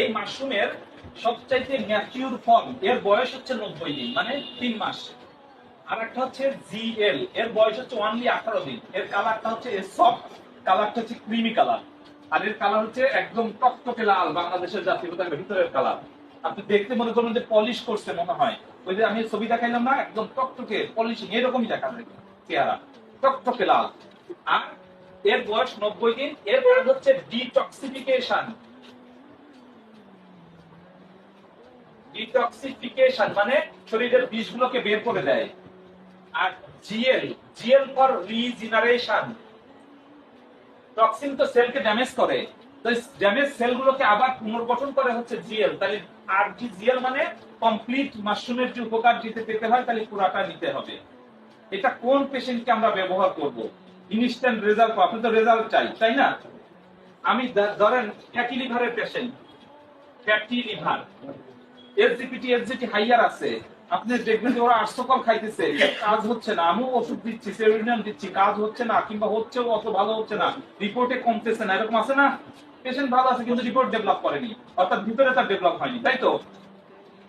এই মাশরুমের সবচাইতে mature form এর বয়স হচ্ছে নব্বই দিন মানে তিন মাস। আর একটা হচ্ছে এর বয়স হচ্ছে অনলি আঠারো দিন। এর কালারটা হচ্ছে সফট কালারটা হচ্ছে ক্রিমি কালার আর এর কালার হচ্ছে একদম টকটকে লাল, বাংলাদেশের জাতীয় পতাকার ভিতরের কালার আপনি দেখতে মনে করবেন যে পলিশ করছে মনে হয়। ওই যে আমি ছবি দেখাইলাম না, একদম টকটকে পলিশিং এরকমই দেখা যায় চেহারা। টকটকে লাল। আর এর বয়স নব্বই দিন, এর কাজ হচ্ছে ডিটক্সিফিকেশন ডিটক্সিফিকেশন মানে শরীরের বিষগুলোকে বের করে দেয়। আর GL GL for regeneration toxin তো সেলকে ড্যামেজ করে। তো ড্যামেজ সেলগুলোকে আবার পুনর্গঠন করে হচ্ছে জিএল তাহলে আর জি জিএল মানে? কমপ্লিট মাশরুমের যে উপকার দিতে পেতে হয়, তাহলে পুরাটা নিতে হবে। এটা কোন পেশেন্টকে আমরা ব্যবহার করব? ইনস্ট্যান্ট রেজাল্ট আপনি তো রেজাল্ট চাই, তাই না? আমি ধরেন ফ্যাটি লিভারের patient fatty liver SGPT SGT higher আছে। আপনি দেখবেন যে ওরা আর্সকল খাইতেছে, কাজ হচ্ছে না। আমিও ওষুধ দিচ্ছি সেরোনিয়াম দিচ্ছি, কাজ হচ্ছে না, কিংবা হচ্ছেও অত ভালো হচ্ছে না রিপোর্টে কমতেছে না, এরকম আছে না? পেশেন্ট ভালো আছে, কিন্তু রিপোর্ট ডেভেলপ করেনি, অর্থাৎ ভিতরে তার ডেভেলপ হয়নি, তাই তো?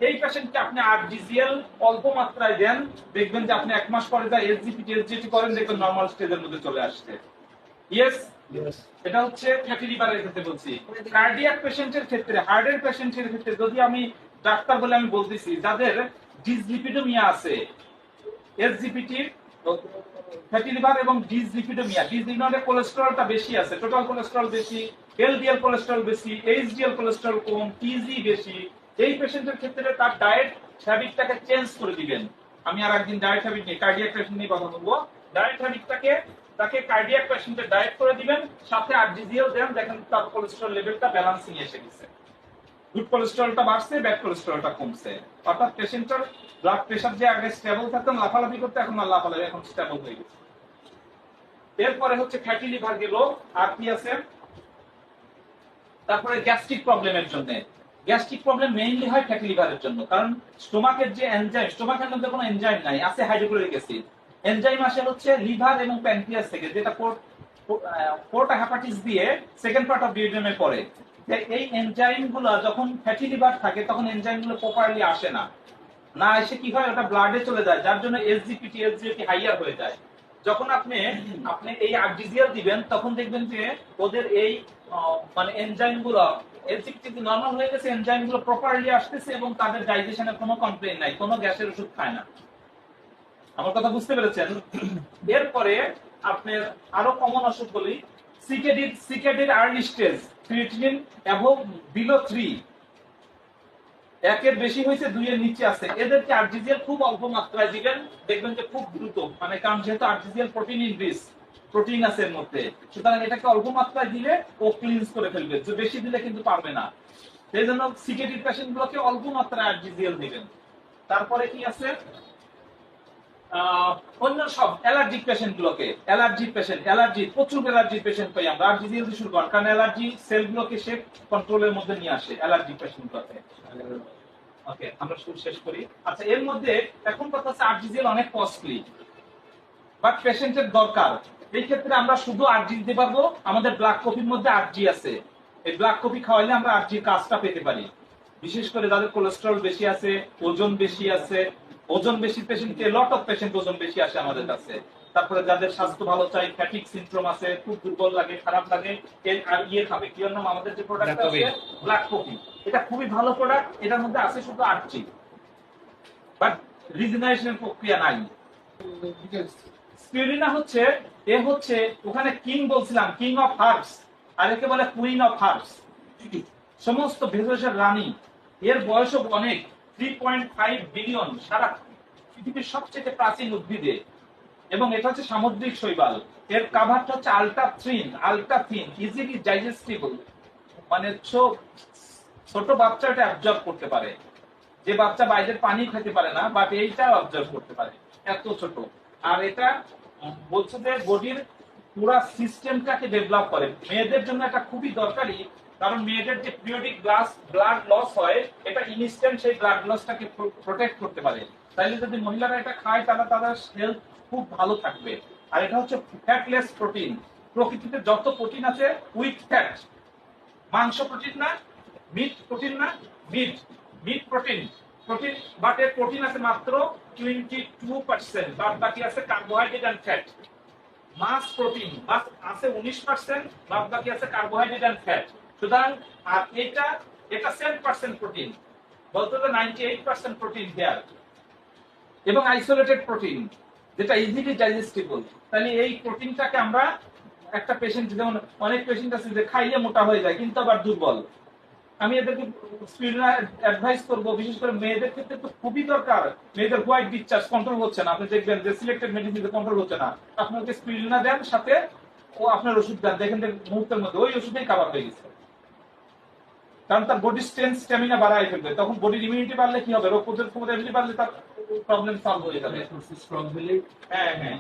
এই পেশেন্টকে আপনি আরজিজিএল অল্প মাত্রায় দেন দেখবেন যে আপনি এক মাস পরে যা এসজিপিটি এসজিটি করেন দেখবেন নর্মাল স্টেজের মধ্যে চলে আসছে। ইয়েস এটা হচ্ছে ফ্যাটি লিভারের ক্ষেত্রে বলছি। কার্ডিয়াক পেশেন্টের ক্ষেত্রে হার্টের পেশেন্টের ক্ষেত্রে যদি আমি ডাক্তার বলে আমি বলতেছি যাদের ডিসলিপিডোমিয়া আছে এসজিপিটির ফ্যাটি লিভার এবং ডিসলিপিডোমিয়া ডিসলিপিডোমিয়া কোলেস্টেরলটা বেশি আছে টোটাল কোলেস্টেরল বেশি এলডিএল কোলেস্টেরল বেশি এইচডিএল কোলেস্টেরল কম টিজি বেশি এই পেশেন্টের ক্ষেত্রে তার ডায়েট হ্যাবিটটাকে চেঞ্জ করে দিবেন, আমি আর একদিন ডায়েট হ্যাবিট নিয়ে কার্ডিয়াক পেশেন্ট নিয়ে কথা বলব। ডায়েট হ্যাবিটটাকে তাকে কার্ডিয়াক পেশেন্টের ডায়েট করে দিবেন, সাথে আরজিজিএল দেন, দেখেন তার কোলেস্টেরল লেভেলটা ব্যালেন্সিং এসে গেছে। গুড কোলেস্টেরলটা বাড়ছে ব্যাড কোলেস্টেরলটা কমছে। অর্থাৎ পেশেন্টের ব্লাড প্রেশার যে আগে স্টেবল থাকতাম, লাফালাফি করতে এখন না লাফালাফি, এখন স্টেবল হয়ে গেছে। এরপরে হচ্ছে ফ্যাটি লিভার গেল আর কি আছে তারপরে গ্যাস্ট্রিক প্রবলেমের জন্য। গ্যাস্ট্রিক প্রবলেম মেইনলি হয় ফ্যাটি লিভারের জন্য। কারণ স্টোমাকের যে এনজাইম স্টোমাকের মধ্যে কোনো এনজাইম নাই, আছে হাইড্রোক্লোরিক অ্যাসিড। এনজাইম আসে হচ্ছে লিভার এবং প্যানক্রিয়াস থেকে, যেটা পোর্টা হ্যাপাটিস দিয়ে সেকেন্ড পার্ট অফ ডিউডিয়ামে পড়ে। এই এনজাইমগুলো যখন ফ্যাটি লিভার থাকে, তখন এনজাইমগুলো প্রপারলি আসে না। না এসে কি হয়, ওটা ব্লাডে চলে যায়, যার জন্য এসজিপিটি এসজিপিটি হাইয়ার হয়ে যায়। যখন আপনি আপনি এই আরডিজিএল দিবেন, তখন দেখবেন যে ওদের এই মানে এনজাইমগুলো এসজিপিটি নর্মাল হয়ে গেছে এনজাইমগুলো প্রপারলি আসতেছে এবং তাদের ডাইজেশনের কোনো কমপ্লেন নাই, কোনো গ্যাসের ওষুধ খায় না। আমার কথা বুঝতে পেরেছেন? এরপরে আপনার আরও কমন অসুখ বলি CKD CKD early stage above below three একের বেশি হয়েছে, দুইয়ের নিচে আছে। এদেরকে আরজিজিএল খুব অল্প মাত্রায় দিবেন, দেখবেন যে খুব দ্রুত। মানে কারণ যেহেতু আরজিজিএল প্রোটিন ইনক্রিজ প্রোটিন আছে এর মধ্যে। সুতরাং এটাকে অল্প মাত্রায় দিলে ও ক্লিনস করে ফেলবে। বেশি দিলে কিন্তু পারবে না। সেই জন্য সিকেটিভ পেশেন্ট গুলোকে অল্প মাত্রায় আরজিজিএল দিবেন। তারপরে কি আছে? অন্য সব অ্যালার্জিক পেশেন্ট গুলোকে অ্যালার্জি পেশেন্ট অ্যালার্জি প্রচুর অ্যালার্জি পেশেন্ট পাই আমরা। আরজিজিএল দিয়ে শুরু করেন কারণ অ্যালার্জি সেল গুলোকে সে কন্ট্রোলের মধ্যে নিয়ে আসে অ্যালার্জি পেশেন্ট গুলোকে ওকে আমরা শুরু শেষ করি। আচ্ছা এর মধ্যে এখন কথা হচ্ছে আরজিজিএল অনেক কস্টলি বাট পেশেন্টের দরকার। এই ক্ষেত্রে আমরা শুধু আরজি দিতে পারব আমাদের ব্ল্যাক কফির মধ্যে আরজি আছে। এই ব্ল্যাক কফি খাওয়াইলে আমরা আরজির কাজটা পেতে পারি। বিশেষ করে যাদের কোলেস্টেরল বেশি আছে ওজন বেশি আছে ওজন বেশি পেশেন্টকে লট অফ পেশেন্ট ওজন বেশি আসে আমাদের কাছে। তারপরে যাদের স্বাস্থ্য ভালো চাই ফ্যাটিক সিনড্রোম আছে খুব দুর্বল লাগে খারাপ লাগে এর আর ইয়ে খাবে। কি নাম আমাদের যে প্রোডাক্ট আছে ব্ল্যাক কফি এটা খুবই ভালো প্রোডাক্ট এটার মধ্যে আছে শুধু আরজি বাট রিজেনারেশনের প্রক্রিয়া নাই। স্পিরুলিনা হচ্ছে, এ হচ্ছে, ওখানে কিং বলছিলাম কিং অফ হার্বস আর একে বলে কুইন অফ হার্বস সমস্ত ভেষজের রানী, এর বয়সও অনেক থ্রি পয়েন্ট ফাইভ বিলিয়ন সারা পৃথিবীর সবচেয়ে প্রাচীন উদ্ভিদে। এবং এটা হচ্ছে সামুদ্রিক শৈবাল। এর কাভারটা হচ্ছে ultra thin ultra thin easily digestible মানে ছোট বাচ্চা এটা অ্যাবজর্ব করতে পারে। যে বাচ্চা বাইরের পানি খেতে পারে না বাট এইটা অবজার্ভ করতে পারে, এত ছোট। আর এটা বলছে যে বডির পুরা সিস্টেমটাকে ডেভেলপ করে। মেয়েদের জন্য এটা খুবই দরকারি, কারণ মেয়েদের যে পিরিয়ডিক গ্লাস ব্লাড লস হয়, এটা ইনস্ট্যান্ট সেই ব্লাড লসটাকে প্রোটেক্ট করতে পারে। তাইলে যদি মহিলারা এটা খায়, তাহলে তাদের হেলথ খুব ভালো থাকবে। আর এটা হচ্ছে ফ্যাটলেস প্রোটিন প্রকৃতিতে যত প্রোটিন আছে উইথ ফ্যাট মাংস প্রোটিন না মিট প্রোটিন না meat meat protein protein but এর প্রোটিন আছে মাত্র টোয়েন্টি টু পার্সেন্ট বাদ বাকি আছে carbohydrate and fat mass protein mass আছে উনিশ পার্সেন্ট বাদ বাকি আছে কার্বোহাইড্রেট অ্যান্ড ফ্যাট সুতরাং, আর এটা এটা সেভেন পার্সেন্ট প্রোটিন বলতে গেলে ninety eight percent protein there এবং আইসোলেটেড প্রোটিন যেটা ইজিলি ডাইজেস্টিবল তাহলে এই প্রোটিনটাকে আমরা একটা পেশেন্ট যেমন অনেক পেশেন্ট আছে যে খাইলে মোটা হয়ে যায়, কিন্তু আবার দুর্বল। আমি এদেরকে অ্যাডভাইস করব, বিশেষ করে মেয়েদের ক্ষেত্রে তো খুবই দরকার। মেয়েদের হোয়াইট ডিসচার্জ কন্ট্রোল হচ্ছে না। আপনি দেখবেন যে সিলেক্টেড মেডিসিন কন্ট্রোল হচ্ছে না। আপনাকে স্পিরিনা দেন সাথে ও আপনার ওষুধ দেন। দেখেন মুহূর্তের মধ্যে ওই ওষুধেই কাবার হয়ে গেছে। কারণ তার বডি স্ট্রেন্থ স্ট্যামিনা বাড়ায় ফেলবে। তখন বডির ইমিউনিটি বাড়লে কি হবে? রোগ প্রতিরোধ ক্ষমতা এমনি বাড়লে তার প্রবলেম সলভ হয়ে যাবে। স্ট্রং হলে হ্যাঁ হ্যাঁ।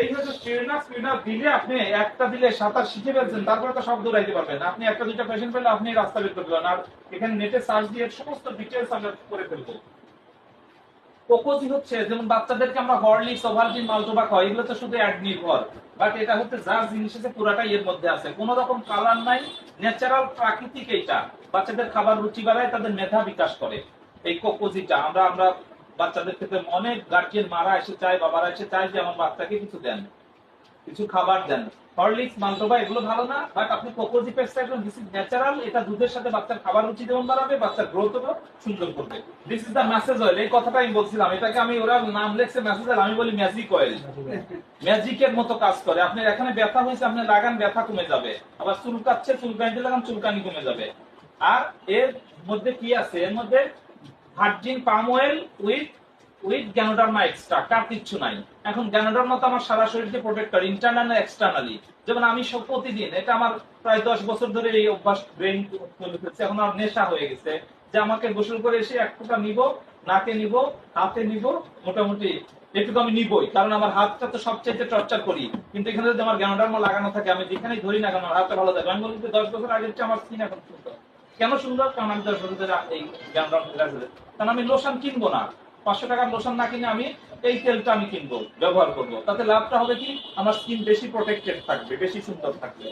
এই হচ্ছে ট্রেনার ট্রেনার দিলে আপনি একটা দিলে সাঁতার শিখে ফেলছেন তারপরে তো সব দৌড়াইতে পারবেন। আপনি একটা দুইটা পেশেন্ট পেলে আপনি রাস্তা বের করতে পারবেন আর এখানে নেটে সার্চ দিয়ে সমস্ত ডিটেলস আমরা করে ফেলব। কোকোজি হচ্ছে, যেমন বাচ্চাদেরকে আমরা হরলিক্স ওভালটিন মালটোবা খাওয়াই, এগুলো তো শুধু অ্যাড নির্ভর। বাট এটা হচ্ছে যার জিনিস আছে, পুরাটাই এর মধ্যে আছে। কোন রকম কালার নাই ন্যাচারাল প্রাকৃতিক এইটা। বাচ্চাদের খাবার রুচি বাড়ায়, তাদের মেধা বিকাশ করে এই কোকোজিটা আমরা আমরা বাচ্চাদের ক্ষেত্রে অনেক গার্জিয়ান মারা এসে চায়, বাবারা এসে চায় যে আমার বাচ্চাকে কিছু দেন, কিছু খাবার দেন। হরলিক্স মালটোবা এগুলো ভালো না। বাট আপনি কোকোজি পেস্টাইড দিস ইজ ন্যাচারাল, এটা দুধের সাথে বাচ্চার খাবার রুচি যেমন বাড়াবে, বাচ্চার গ্রোথ হবে সুন্দর করবে। This is the massage oil এই কথাটা আমি বলছিলাম, এটাকে আমি, ওরা নাম লেখছে মেসেজ অয়েল আমি বলি ম্যাজিক অয়েল ম্যাজিকের মতো কাজ করে। আপনার এখানে ব্যথা হয়েছে আপনি লাগান ব্যথা কমে যাবে। আবার চুলকাচ্ছে চুলকানিতে লাগান চুলকানি কমে যাবে। আর এর মধ্যে কি আছে? এর মধ্যে virgin palm oil with with ganoderma extra কার কিচ্ছু নাই। এখন গ্যানোডার্মা তো আমার সারা শরীরকে প্রোটেক্ট করে ইন্টারনাল এক্সটার্নালি যেমন আমি সব প্রতিদিন, এটা আমার প্রায় দশ বছর ধরে এই অভ্যাস ব্রেন চলে ফেলছে এখন আমার নেশা হয়ে গেছে। যে আমাকে গোসল করে এসে এক ফোঁটা নিব, নাকে নিব, হাতে নিব, মোটামুটি একটু আমি নিবই, কারণ আমার হাতটা তো সবচেয়ে টর্চার করি। কিন্তু এখানে যদি আমার গ্যানোডার্মা লাগানো থাকে, আমি যেখানে ধরি না কেন হাতটা ভালো থাকে আমি বলি যে দশ বছর আগের চেয়ে আমার স্কিন এখন সুন্দর। কেন সুন্দর? কারণ আমি দশ বছর ধরে এই গ্যানোডার্মা কারণ আমি লোশন কিনবো না। পাঁচশো টাকার লোশন না কিনে আমি এই তেলটা আমি কিনবো, ব্যবহার করব। তাতে লাভটা হবে কি? আমার স্কিন বেশি প্রোটেক্টেড থাকবে, বেশি সুন্দর থাকবে।